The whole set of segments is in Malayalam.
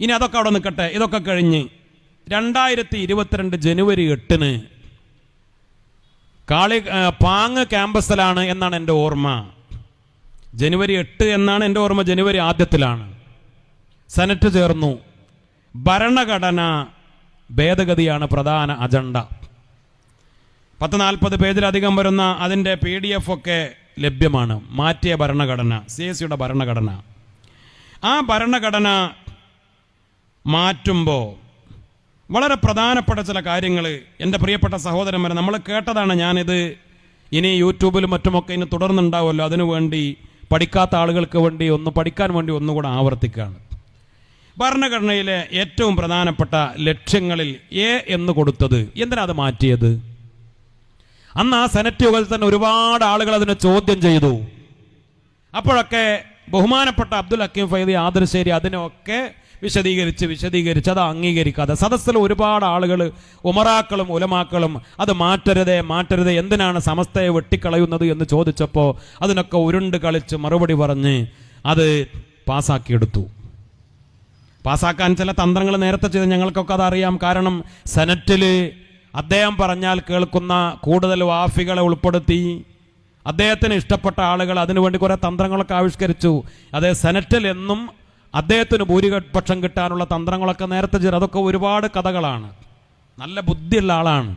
ഇനി അതൊക്കെ അവിടെ നിൽക്കട്ടെ. ഇതൊക്കെ കഴിഞ്ഞ് രണ്ടായിരത്തി ഇരുപത്തിരണ്ട് ജനുവരി എട്ടിന് കാളി പാങ് ക്യാമ്പസിലാണ് എന്നാണ് എന്റെ ഓർമ്മ. ജനുവരി എട്ട് എന്നാണ് എന്റെ ഓർമ്മ ജനുവരി ആദ്യത്തിലാണ്. സെനറ്റ് ചേർന്നു. ഭരണഘടന ഭേദഗതിയാണ് പ്രധാന അജണ്ട. പത്ത് നാൽപ്പത് പേജിലധികം വരുന്ന അതിന്റെ പി ഡി എഫ് ഒക്കെ ലഭ്യമാണ്. മാറ്റിയ ഭരണഘടന സി എസ് സിയുടെ ഭരണഘടന. ആ ഭരണഘടന മാറ്റുമ്പോൾ വളരെ പ്രധാനപ്പെട്ട ചില കാര്യങ്ങൾ എന്റെ പ്രിയപ്പെട്ട സഹോദരന്മാരെ നമ്മൾ കേട്ടതാണ് ഞാനിത് ഇനി യൂട്യൂബിലും മറ്റുമൊക്കെ ഇനി തുടർന്നുണ്ടാവുമല്ലോ. അതിനു വേണ്ടി പഠിക്കാത്ത ആളുകൾക്ക് വേണ്ടി ഒന്ന് പഠിക്കാൻ വേണ്ടി ഒന്നുകൂടെ ആവർത്തിക്കുകയാണ്. ഭരണഘടനയിലെ ഏറ്റവും പ്രധാനപ്പെട്ട ലക്ഷ്യങ്ങളിൽ എ എന്ന് കൊടുത്തത് എന്തിനാ അത് മാറ്റിയത്? അന്ന് ആ സെനറ്റ് യോഗത്തിൽ തന്നെ ഒരുപാട് ആളുകൾ അതിനെ ചോദ്യം ചെയ്തു. അപ്പോഴൊക്കെ ബഹുമാനപ്പെട്ട അബ്ദുൽ ഹക്കീം ഫൈദി ആദർശേരി അതിനൊക്കെ വിശദീകരിച്ച് വിശദീകരിച്ച് അത് അംഗീകരിക്കാതെ സദസ്സിൽ ഒരുപാട് ആളുകൾ ഉമറാക്കളും ഉലമാക്കളും അത് മാറ്റരുതേ മാറ്റരുതേ എന്തിനാണ് സമസ്തയെ വെട്ടിക്കളയുന്നത് എന്ന് ചോദിച്ചപ്പോൾ അതിനൊക്കെ ഉരുണ്ട് കളിച്ച് മറുപടി പറഞ്ഞ് അത് പാസ്സാക്കിയെടുത്തു പാസ്സാക്കാൻ ചില തന്ത്രങ്ങൾ നേരത്തെ ചെയ്ത്. ഞങ്ങൾക്കൊക്കെ അതറിയാം. കാരണം സെനറ്റിൽ അദ്ദേഹം പറഞ്ഞാൽ കേൾക്കുന്ന കൂടുതൽ വാഫികളെ ഉൾപ്പെടുത്തി അദ്ദേഹത്തിന് ഇഷ്ടപ്പെട്ട ആളുകൾ അതിനുവേണ്ടി കുറേ തന്ത്രങ്ങളൊക്കെ ആവിഷ്കരിച്ചു. അതേ സെനറ്റിൽ എന്നും അദ്ദേഹത്തിന് ഭൂരിപക്ഷം കിട്ടാനുള്ള തന്ത്രങ്ങളൊക്കെ നേരത്തെ ചെയ്തു. അതൊക്കെ ഒരുപാട് കഥകളാണ്. നല്ല ബുദ്ധിയുള്ള ആളാണ്.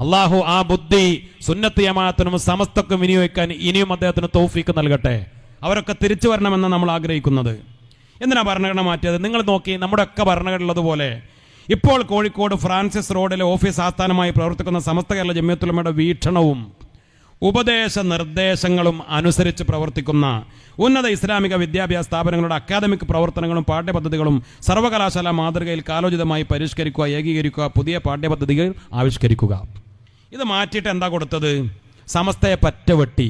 അള്ളാഹു ആ ബുദ്ധി സുന്നത്ത് യമാത്തിനും സമസ്തക്കും വിനിയോഗിക്കാൻ ഇനിയും അദ്ദേഹത്തിന് തോഫീക്ക് നൽകട്ടെ. അവരൊക്കെ തിരിച്ചു വരണമെന്ന് നമ്മൾ ആഗ്രഹിക്കുന്നത്. എന്തിനാ ഭരണഘടന മാറ്റിയത്? നിങ്ങൾ നോക്കി നമ്മുടെ ഒക്കെ ഭരണഘടനയുള്ളതുപോലെ ഇപ്പോൾ കോഴിക്കോട് ഫ്രാൻസിസ് റോഡിലെ ഓഫീസ് ആസ്ഥാനമായി പ്രവർത്തിക്കുന്ന സമസ്ത കേരള ജമ്യത്തുലമയുടെ വീക്ഷണവും ഉപദേശ നിർദ്ദേശങ്ങളും അനുസരിച്ച് പ്രവർത്തിക്കുന്ന ഉന്നത ഇസ്ലാമിക വിദ്യാഭ്യാസ സ്ഥാപനങ്ങളുടെ അക്കാദമിക് പ്രവർത്തനങ്ങളും പാഠ്യപദ്ധതികളും സർവകലാശാല മാതൃകയിൽ കാലോചിതമായി പരിഷ്കരിക്കുക ഏകീകരിക്കുക പുതിയ പാഠ്യപദ്ധതികൾ ആവിഷ്കരിക്കുക. ഇത് മാറ്റിയിട്ട് എന്താ കൊടുത്തത്? സമസ്തയെ പറ്റ വെട്ടി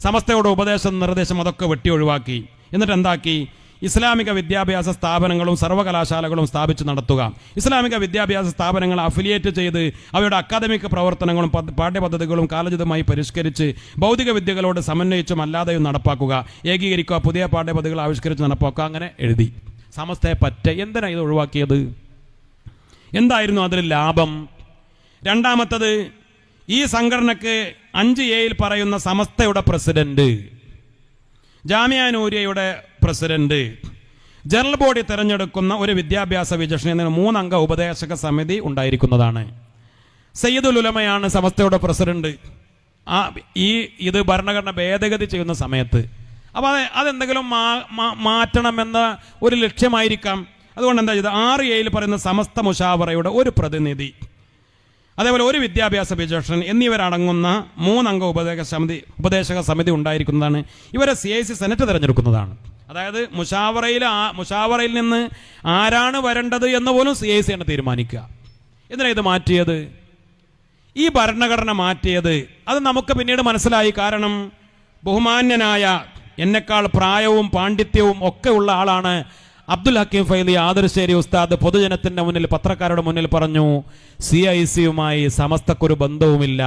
സമസ്തയുടെ ഉപദേശം നിർദ്ദേശം അതൊക്കെ വെട്ടി ഒഴിവാക്കി. എന്നിട്ട് എന്താക്കി? ഇസ്ലാമിക വിദ്യാഭ്യാസ സ്ഥാപനങ്ങളും സർവകലാശാലകളും സ്ഥാപിച്ച് നടത്തുക. ഇസ്ലാമിക വിദ്യാഭ്യാസ സ്ഥാപനങ്ങൾ അഫിലിയേറ്റ് ചെയ്ത് അവയുടെ അക്കാദമിക് പ്രവർത്തനങ്ങളും പാഠ്യപദ്ധതികളും കാലജിതമായി പരിഷ്കരിച്ച് ഭൗതിക വിദ്യകളോട് സമന്വയിച്ചും അല്ലാതെയും നടപ്പാക്കുക. ഏകീകരിക്കുക പുതിയ പാഠ്യപദ്ധതികൾ ആവിഷ്കരിച്ച് നടപ്പാക്കുക അങ്ങനെ എഴുതി. സമസ്തയെ പറ്റ എന്തിനാണ് ഇത് ഒഴിവാക്കിയത്? എന്തായിരുന്നു അതിൽ ലാഭം? രണ്ടാമത്തത് ഈ സംഘടനക്ക് അഞ്ച് എയിൽ പറയുന്ന സമസ്തയുടെ പ്രസിഡന്റ്. ജാമ്യ നൂരിയയുടെ പ്രസിഡന്റ്. ജനറൽ ബോഡി തിരഞ്ഞെടുക്കുന്ന ഒരു വിദ്യാഭ്യാസ വിചക്ഷണ എന്നതിന് മൂന്നംഗ ഉപദേശക സമിതി ഉണ്ടായിരിക്കുന്നതാണ്. സയ്യിദുൽ ഉലമയാണ് സമസ്തയുടെ പ്രസിഡന്റ്. ആ ഈ ഇത് ഭരണഘടന ഭേദഗതി ചെയ്യുന്ന സമയത്ത്. അപ്പോൾ അത് അതെന്തെങ്കിലും മാ- മാറ്റണമെന്ന ഒരു ലക്ഷ്യമായിരിക്കാം. അതുകൊണ്ട് എന്താ ചെയ്തത്? ആറ് എയിൽ പറയുന്ന സമസ്ത മുഷാവറയുടെ ഒരു പ്രതിനിധി. അതേപോലെ ഒരു വിദ്യാഭ്യാസ വിചക്ഷണൻ എന്നിവരടങ്ങുന്ന മൂന്നംഗ ഉപദേശക സമിതി ഉപദേശക സമിതി ഉണ്ടായിരിക്കുന്നതാണ്. ഇവരെ സി ഐ സി സെനറ്റ് തിരഞ്ഞെടുക്കുന്നതാണ്. അതായത് മുഷാവറയിൽ ആ- മുഷാവറയിൽ നിന്ന് ആരാണ് വരേണ്ടത് എന്ന് പോലും സി ഐ സി ആണ് തീരുമാനിക്കുക. എന്തിനാണ് ഇത് മാറ്റിയത്? ഈ ഭരണഘടന മാറ്റിയത്. അത് നമുക്ക് പിന്നീട് മനസ്സിലായി. കാരണം ബഹുമാന്യനായ എന്നെക്കാൾ പ്രായവും പാണ്ഡിത്യവും ഒക്കെ ഉള്ള ആളാണ് അബ്ദുൽ ഹക്കീം ഫൈലി ആദർശേരി ഉസ്താദ് പൊതുജനത്തിന്റെ മുന്നിൽ പത്രക്കാരുടെ മുന്നിൽ പറഞ്ഞു സി ഐ സിയുമായി സമസ്തക്കൊരു ബന്ധവുമില്ല.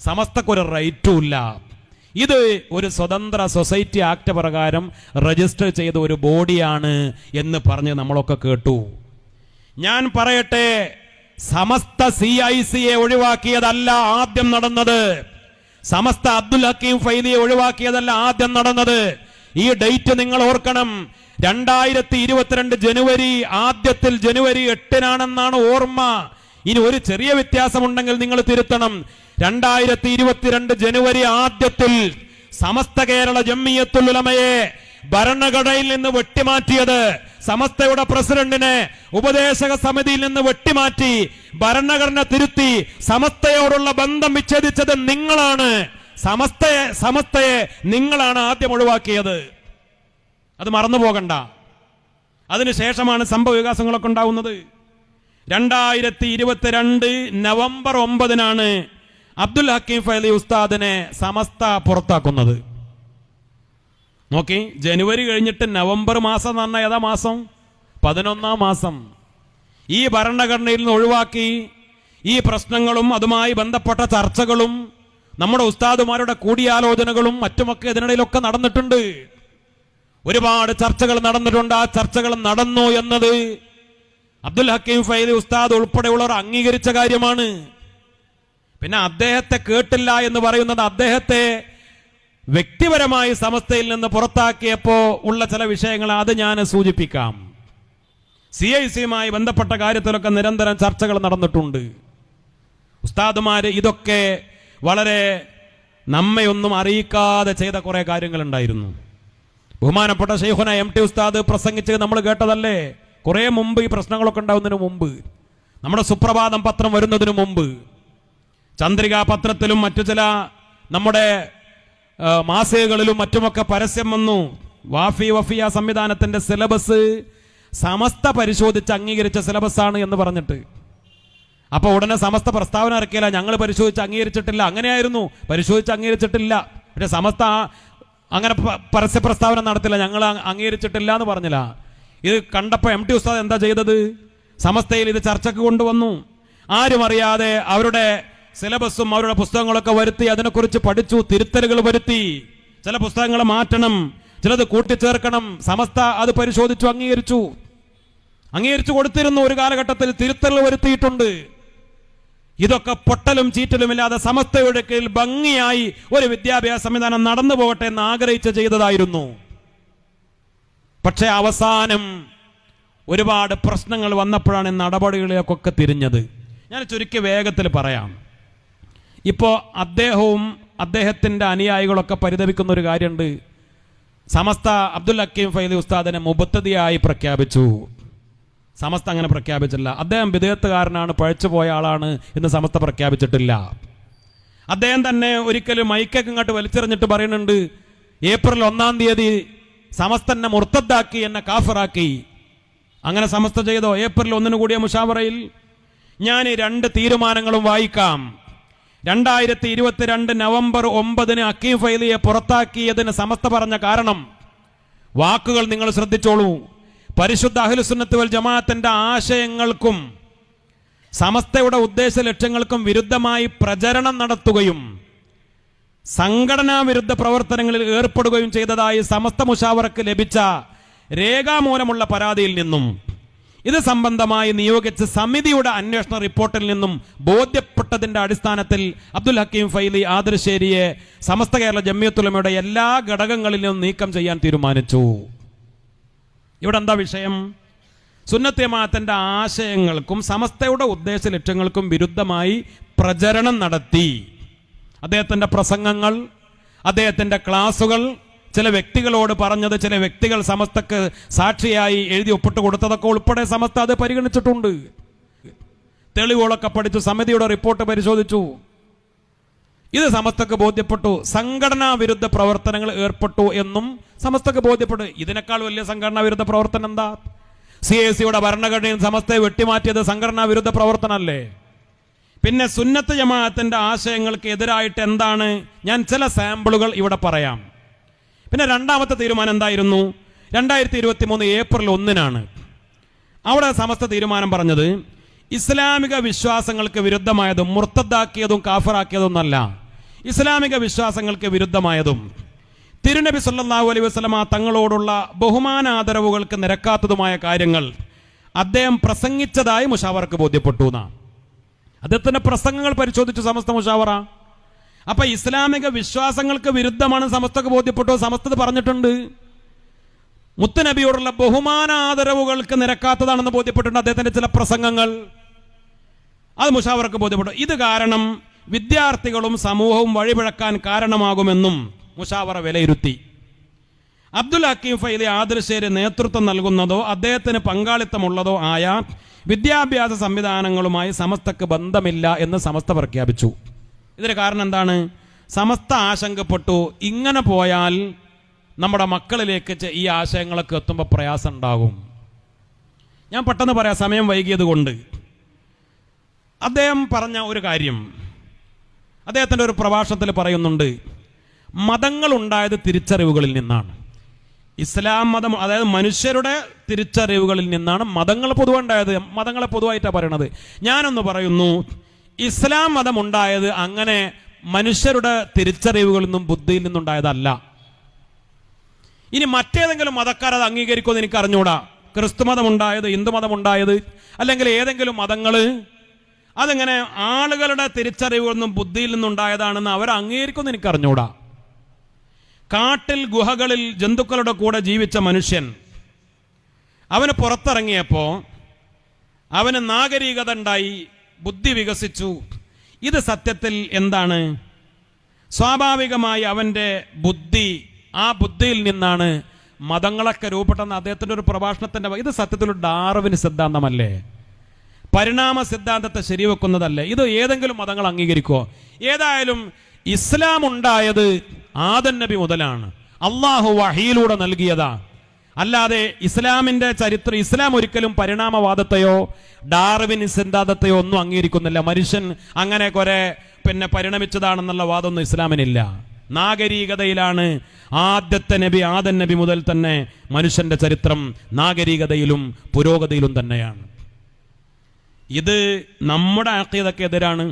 സമസ്തക്കൊരു റൈറ്റും ഇല്ല ഇത് ഒരു സ്വതന്ത്ര സൊസൈറ്റി ആക്ട് പ്രകാരം രജിസ്റ്റർ ചെയ്ത ഒരു ബോഡിയാണ് എന്ന് പറഞ്ഞ് നമ്മളൊക്കെ കേട്ടു. ഞാൻ പറയട്ടെ സമസ്ത സി ഐ സിയെ ഒഴിവാക്കിയതല്ല ആദ്യം നടന്നത്. സമസ്ത അബ്ദുൽ ഹക്കീം ഫൈലിയെ ഒഴിവാക്കിയതല്ല ആദ്യം നടന്നത്. ഈ ഡേറ്റ് നിങ്ങൾ ഓർക്കണം. രണ്ടായിരത്തി ഇരുപത്തിരണ്ട് ജനുവരി ആദ്യത്തിൽ ജനുവരി എട്ടിനാണെന്നാണ് ഓർമ്മ. ഇനി ഒരു ചെറിയ വ്യത്യാസമുണ്ടെങ്കിൽ നിങ്ങൾ തിരുത്തണം. രണ്ടായിരത്തി ഇരുപത്തിരണ്ട് ജനുവരി ആദ്യത്തിൽ സമസ്ത കേരള ജമ്മിയത്തുലമയെ ഭരണഘടനയിൽ നിന്ന് വെട്ടിമാറ്റിയത് സമസ്തയുടെ പ്രസിഡന്റിനെ ഉപദേശക സമിതിയിൽ നിന്ന് വെട്ടിമാറ്റി ഭരണഘടന തിരുത്തി സമസ്തയോടുള്ള ബന്ധം വിച്ഛേദിച്ചത് നിങ്ങളാണ്. സമസ്തയെ സമസ്തയെ നിങ്ങളാണ് ആദ്യം ഒഴിവാക്കിയത്. അത് മറന്നു പോകണ്ട. അതിനുശേഷമാണ് സംഭവ വികാസങ്ങളൊക്കെ ഉണ്ടാവുന്നത്. രണ്ടായിരത്തി ഇരുപത്തിരണ്ട് നവംബർ ഒമ്പതിനാണ് അബ്ദുൽ ഹക്കീം ഫൈലി ഉസ്താദിനെ സമസ്ത പുറത്താക്കുന്നത്. നോക്കി ജനുവരി കഴിഞ്ഞിട്ട് നവംബർ മാസം എന്ന് പറഞ്ഞാൽ ഏതാ മാസം? പതിനൊന്നാം മാസം. ഈ ഭരണഘടനയിൽ നിന്ന് ഒഴിവാക്കി ഈ പ്രശ്നങ്ങളും അതുമായി ബന്ധപ്പെട്ട ചർച്ചകളും നമ്മുടെ ഉസ്താദുമാരുടെ കൂടിയാലോചനകളും മറ്റുമൊക്കെ ഇതിനിടയിലൊക്കെ നടന്നിട്ടുണ്ട്. ഒരുപാട് ചർച്ചകൾ നടന്നിട്ടുണ്ട്. ആ ചർച്ചകൾ നടന്നു എന്നത് അബ്ദുൽ ഹക്കീം ഫൈലി ഉസ്താദ് ഉൾപ്പെടെയുള്ളവർ അംഗീകരിച്ച കാര്യമാണ്. പിന്നെ അദ്ദേഹത്തെ കേട്ടില്ല എന്ന് പറയുന്നത് അദ്ദേഹത്തെ വ്യക്തിപരമായി സമസ്തയിൽ നിന്ന് പുറത്താക്കിയപ്പോ ഉള്ള ചില വിഷയങ്ങൾ അത് ഞാൻ സൂചിപ്പിക്കാം. സി ഐ സിയുമായി ബന്ധപ്പെട്ട കാര്യത്തിലൊക്കെ നിരന്തരം ചർച്ചകൾ നടന്നിട്ടുണ്ട്. ഉസ്താദുമാര് ഇതൊക്കെ വളരെ നമ്മയൊന്നും അറിയിക്കാതെ ചെയ്ത കുറെ കാര്യങ്ങളുണ്ടായിരുന്നു. ബഹുമാനപ്പെട്ട ഷെയ്ഖുന എം ടി ഉസ്താദ് പ്രസംഗിച്ച് നമ്മൾ കേട്ടതല്ലേ? കുറെ മുമ്പ് ഈ പ്രശ്നങ്ങളൊക്കെ ഉണ്ടാവുന്നതിന് മുമ്പ്. നമ്മുടെ സുപ്രഭാതം പത്രം വരുന്നതിന് മുമ്പ്. ചന്ദ്രികാ പത്രത്തിലും മറ്റു ചില നമ്മുടെ മാസികകളിലും മറ്റുമൊക്കെ പരസ്യം വന്നു. വാഫി വഫിയ സംവിധാനത്തിന്റെ സിലബസ് സമസ്ത പരിശോധിച്ച് അംഗീകരിച്ച സിലബസ് ആണ് എന്ന് പറഞ്ഞിട്ട്. അപ്പൊ ഉടനെ സമസ്ത പ്രസ്താവന ഇറക്കിയില്ല. ഞങ്ങൾ പരിശോധിച്ച് അംഗീകരിച്ചിട്ടില്ല. അങ്ങനെയായിരുന്നു. പരിശോധിച്ച് അംഗീകരിച്ചിട്ടില്ല. പക്ഷെ സമസ്ത അങ്ങനെ പരസ്യ പ്രസ്താവന നടത്തില്ല. ഞങ്ങൾ അംഗീകരിച്ചിട്ടില്ല എന്ന് പറഞ്ഞില്ല. ഇത് കണ്ടപ്പോൾ എം ടി ഉസ്താദ് എന്താ ചെയ്തത്? സമസ്തയിൽ ഇത് ചർച്ചക്ക് കൊണ്ടുവന്നു. ആരും അറിയാതെ അവരുടെ സിലബസും അവരുടെ പുസ്തകങ്ങളൊക്കെ വരുത്തി അതിനെക്കുറിച്ച് പഠിച്ചു തിരുത്തലുകൾ വരുത്തി. ചില പുസ്തകങ്ങൾ മാറ്റണം. ചിലത് കൂട്ടിച്ചേർക്കണം. സമസ്ത അത് പരിശോധിച്ചു അംഗീകരിച്ചു. അംഗീകരിച്ചു കൊടുത്തിരുന്നു. ഒരു കാലഘട്ടത്തിൽ തിരുത്തൽ വരുത്തിയിട്ടുണ്ട്. ഇതൊക്കെ പൊട്ടലും ചീറ്റലുമില്ലാതെ സമസ്തയുടെ കീഴിൽ ഭംഗിയായി ഒരു വിദ്യാഭ്യാസ സംവിധാനം നടന്നു പോകട്ടെ എന്ന് ആഗ്രഹിച്ച് ചെയ്തതായിരുന്നു. പക്ഷെ അവസാനം ഒരുപാട് പ്രശ്നങ്ങൾ വന്നപ്പോഴാണ് ഈ നടപടികളിലേക്കൊക്കെ തിരിഞ്ഞത്. ഞാൻ ചുരുക്കി വേഗത്തിൽ പറയാം. ഇപ്പോൾ അദ്ദേഹവും അദ്ദേഹത്തിന്റെ അനുയായികളൊക്കെ പരിതപിക്കുന്ന ഒരു കാര്യമുണ്ട്. സമസ്ത അബ്ദുൽ ഹക്കീം ഫൈദി ഉസ്താദിനെ മുബത്തതിയായി പ്രഖ്യാപിച്ചു. സമസ്ത അങ്ങനെ പ്രഖ്യാപിച്ചില്ല അദ്ദേഹം വിധേയത്തുകാരനാണ് പഴച്ചു പോയ ആളാണ് എന്ന് സമസ്ത പ്രഖ്യാപിച്ചിട്ടില്ല. അദ്ദേഹം തന്നെ ഒരിക്കലും മൈക്കൊക്കെ ഇങ്ങോട്ട് വലിച്ചെറിഞ്ഞിട്ട് പറയുന്നുണ്ട് ഏപ്രിൽ ഒന്നാം തീയതി സമസ്ത എന്നെ മുർത്തദ്ദാക്കി എന്നെ കാഫറാക്കി. അങ്ങനെ സമസ്ത ചെയ്തോ? ഏപ്രിൽ ഒന്നിനു കൂടിയ മുഷാവറയിൽ ഞാൻ രണ്ട് തീരുമാനങ്ങളും വായിക്കാം. രണ്ടായിരത്തി ഇരുപത്തിരണ്ട് നവംബർ ഒമ്പതിന് അക്കീം ഫൈലിയെ പുറത്താക്കിയതിന് സമസ്ത പറഞ്ഞ കാരണം വാക്കുകൾ നിങ്ങൾ ശ്രദ്ധിച്ചോളൂ. പരിശുദ്ധ അഹ്ലുസുന്നത്ത് വൽ ജമാഅത്തിന്റെ ആശയങ്ങൾക്കും സമസ്തയുടെ ഉദ്ദേശ ലക്ഷ്യങ്ങൾക്കും വിരുദ്ധമായി പ്രചരണം നടത്തുകയും സംഘടനാ വിരുദ്ധ പ്രവർത്തനങ്ങളിൽ ഏർപ്പെടുകയും ചെയ്തതായി സമസ്ത മുഷാവറക്ക് ലഭിച്ച രേഖാമൂലമുള്ള പരാതിയിൽ നിന്നും ഇത് സംബന്ധമായി നിയോഗിച്ച സമിതിയുടെ അന്വേഷണ റിപ്പോർട്ടിൽ നിന്നും ബോധ്യപ്പെട്ടതിന്റെ അടിസ്ഥാനത്തിൽ അബ്ദുൽ ഹക്കീം ഫൈലി ആദർശേരിയെ സമസ്ത കേരള ജമ്മിയത്തുലമയുടെ എല്ലാ ഘടകങ്ങളിലും നീക്കം ചെയ്യാൻ തീരുമാനിച്ചു. ഇവിടെ എന്താ വിഷയം? സുന്നത്യമാത്തന്റെ ആശയങ്ങൾക്കും സമസ്തയുടെ ഉദ്ദേശ ലക്ഷ്യങ്ങൾക്കും വിരുദ്ധമായി പ്രചരണം നടത്തി. അദ്ദേഹത്തിന്റെ പ്രസംഗങ്ങൾ അദ്ദേഹത്തിന്റെ ക്ലാസുകൾ ചില വ്യക്തികളോട് പറഞ്ഞത് ചില വ്യക്തികൾ സമസ്തക്ക് സാക്ഷിയായി എഴുതി ഒപ്പിട്ട് കൊടുത്തതൊക്കെ ഉൾപ്പെടെ സമസ്ത അത് പരിഗണിച്ചിട്ടുണ്ട്. തെളിവുകളൊക്കെ പഠിച്ചു സമിതിയുടെ റിപ്പോർട്ട് പരിശോധിച്ചു. ഇത് സമസ്തക്ക് ബോധ്യപ്പെട്ടു. സംഘടനാ വിരുദ്ധ പ്രവർത്തനങ്ങൾ ഏർപ്പെട്ടു എന്നും സമസ്തക്ക് ബോധ്യപ്പെട്ടു. ഇതിനേക്കാൾ വലിയ സംഘടനാ വിരുദ്ധ പ്രവർത്തനം എന്താ? സി എ സിയുടെ ഭരണഘടനയും സമസ്തയെ വെട്ടിമാറ്റിയത് സംഘടനാ വിരുദ്ധ പ്രവർത്തനമല്ലേ? പിന്നെ സുന്നത്ത് ജമാഅത്തിന്റെ ആശയങ്ങൾക്ക് എതിരായിട്ട് എന്താണ്? ഞാൻ ചില സാമ്പിളുകൾ ഇവിടെ പറയാം. പിന്നെ രണ്ടാമത്തെ തീരുമാനം എന്തായിരുന്നു? രണ്ടായിരത്തി ഇരുപത്തി മൂന്ന് ഏപ്രിൽ ഒന്നിനാണ്. അവിടെ സമസ്ത തീരുമാനം പറഞ്ഞത് ഇസ്ലാമിക വിശ്വാസങ്ങൾക്ക് വിരുദ്ധമായതും മുർത്തദ്ദാക്കിയതും കാഫറാക്കിയതൊന്നല്ല ഇസ്ലാമിക വിശ്വാസങ്ങൾക്ക് വിരുദ്ധമായതും തിരുനബി സല്ലാഹു അലൈഹി വസ്ലമ തങ്ങളോടുള്ള ബഹുമാനാദരവുകൾക്ക് നിരക്കാത്തതുമായ കാര്യങ്ങൾ അദ്ദേഹം പ്രസംഗിച്ചതായി മുഷാവർക്ക് ബോധ്യപ്പെട്ടു എന്നാണ് അദ്ദേഹത്തിന്റെ പ്രസംഗങ്ങൾ പരിശോധിച്ചു സമസ്ത മുഷാവറ. അപ്പൊ ഇസ്ലാമിക വിശ്വാസങ്ങൾക്ക് വിരുദ്ധമാണ് സമസ്തക്ക് ബോധ്യപ്പെട്ടു സമസ്തത് പറഞ്ഞിട്ടുണ്ട്. മുത്തനബിയോടുള്ള ബഹുമാനാദരവുകൾക്ക് നിരക്കാത്തതാണെന്ന് ബോധ്യപ്പെട്ടിട്ടുണ്ട് അദ്ദേഹത്തിന്റെ ചില പ്രസംഗങ്ങൾ. അത് മുഷാവർക്ക് ബോധ്യപ്പെട്ടു. ഇത് കാരണം വിദ്യാർത്ഥികളും സമൂഹവും വഴിപിഴക്കാൻ കാരണമാകുമെന്നും മുഷാവറ വിലയിരുത്തി. അബ്ദുൽ ഹക്കീം ഫൈലി ആദർശേരി നേതൃത്വം നൽകുന്നതോ അദ്ദേഹത്തിന് പങ്കാളിത്തമുള്ളതോ ആയ വിദ്യാഭ്യാസ സംവിധാനങ്ങളുമായി സമസ്തക്ക് ബന്ധമില്ല എന്ന് സമസ്ത പ്രഖ്യാപിച്ചു. ഇതിന് കാരണം എന്താണ്? സമസ്ത ആശങ്കപ്പെട്ടു. ഇങ്ങനെ പോയാൽ നമ്മുടെ മക്കളിലേക്ക് ഈ ആശയങ്ങളൊക്കെ എത്തുമ്പോൾ പ്രയാസം ഉണ്ടാകും ഞാൻ പെട്ടെന്ന് പറയാം സമയം വൈകിയത് കൊണ്ട് അദ്ദേഹം പറഞ്ഞ ഒരു കാര്യം. അദ്ദേഹത്തിന്റെ ഒരു പ്രഭാഷണത്തിൽ പറയുന്നുണ്ട് മതങ്ങൾ ഉണ്ടായത് തിരിച്ചറിവുകളിൽ നിന്നാണ്. ഇസ്ലാം മതം അതായത് മനുഷ്യരുടെ തിരിച്ചറിവുകളിൽ നിന്നാണ് മതങ്ങൾ പൊതുവെ ഉണ്ടായത്. മതങ്ങളെ പൊതുവായിട്ടാണ് പറയണത്. ഞാനൊന്ന് പറയുന്നു ഇസ്ലാം മതം ഉണ്ടായത് അങ്ങനെ മനുഷ്യരുടെ തിരിച്ചറിവുകളിൽ നിന്നും ബുദ്ധിയിൽ നിന്നുണ്ടായതല്ല ഇനി മറ്റേതെങ്കിലും മതക്കാർ അത് അംഗീകരിക്കുമെന്ന് എനിക്ക് അറിഞ്ഞുകൂടാ ക്രിസ്തു മതം ഉണ്ടായത് ഹിന്ദു മതം ഉണ്ടായത് അല്ലെങ്കിൽ ഏതെങ്കിലും മതങ്ങൾ അതിങ്ങനെ ആളുകളുടെ തിരിച്ചറിവൊന്നും ബുദ്ധിയിൽ നിന്നുണ്ടായതാണെന്ന് അവർ അംഗീകരിക്കുമെന്ന് എനിക്ക് അറിഞ്ഞൂടാ കാട്ടിൽ ഗുഹകളിൽ ജന്തുക്കളുടെ കൂടെ ജീവിച്ച മനുഷ്യൻ അവന് പുറത്തിറങ്ങിയപ്പോൾ അവന് നാഗരികത ഉണ്ടായി ബുദ്ധി വികസിച്ചു. ഇത് സത്യത്തിൽ എന്താണ്? സ്വാഭാവികമായി അവന്റെ ബുദ്ധി ആ ബുദ്ധിയിൽ നിന്നാണ് മതങ്ങളൊക്കെ രൂപപ്പെട്ടെന്ന് അദ്ദേഹത്തിന്റെ ഒരു പ്രഭാഷണത്തിന്റെ ഇത് സത്യത്തിൽ ഡാർവിന് സിദ്ധാന്തമല്ലേ? പരിണാമ സിദ്ധാന്തത്തെ ശരിവെക്കുന്നതല്ല? ഇത് ഏതെങ്കിലും മതങ്ങൾ അംഗീകരിക്കോ ഏതായാലും ഇസ്ലാം ഉണ്ടായത് ആദൻ നബി മുതലാണ്. അള്ളാഹു വഹിയിലൂടെ നൽകിയതാ. അല്ലാതെ ഇസ്ലാമിന്റെ ചരിത്രം ഇസ്ലാം ഒരിക്കലും പരിണാമവാദത്തെയോ ഡാർവിൻ സിദ്ധാന്തത്തെയോ ഒന്നും അംഗീകരിക്കുന്നില്ല. മനുഷ്യൻ അങ്ങനെ കുറെ പിന്നെ പരിണമിച്ചതാണെന്നുള്ള വാദമൊന്നും ഇസ്ലാമിനില്ല. നാഗരികതയിലാണ് ആദ്യത്തെ നബി ആദൻ നബി മുതൽ തന്നെ മനുഷ്യന്റെ ചരിത്രം നാഗരികതയിലും പുരോഗതിയിലും തന്നെയാണ്. ഇത് നമ്മുടെ ആക്കിയതൊക്കെ എതിരാണ്